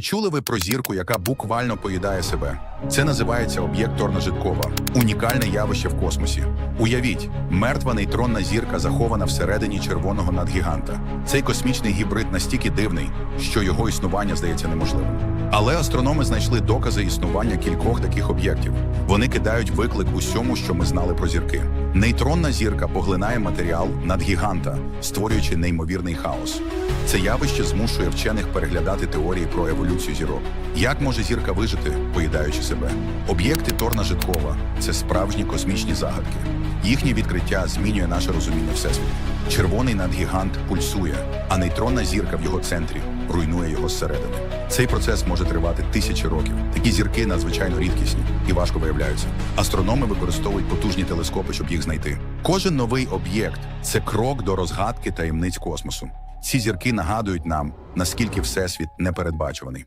Чули ви про зірку, яка буквально поїдає себе? Це називається об'єкт Торножиткова, унікальне явище в космосі. Уявіть, мертва нейтронна зірка захована всередині червоного надгіганта. Цей космічний гібрид настільки дивний, що його існування здається неможливим. Але астрономи знайшли докази існування кількох таких об'єктів. Вони кидають виклик усьому, що ми знали про зірки. Нейтронна зірка поглинає матеріал надгіганта, створюючи неймовірний хаос. Це явище змушує вчених переглядати теорії про еволюцію зірок. Як може зірка вижити, поїдаючи себе? Об'єкти Торна Житкова це справжні космічні загадки. Їхнє відкриття змінює наше розуміння всесвіту. Червоний надгігант пульсує, а нейтронна зірка в його центрі руйнує його зсередини. Цей процес може тривати тисячі років. Такі зірки надзвичайно рідкісні і важко виявляються. Астрономи використовують потужні телескопи, щоб їх знайти. Кожен новий об'єкт це крок до розгадки таємниць космосу. Ці зірки нагадують нам, наскільки всесвіт непередбачуваний.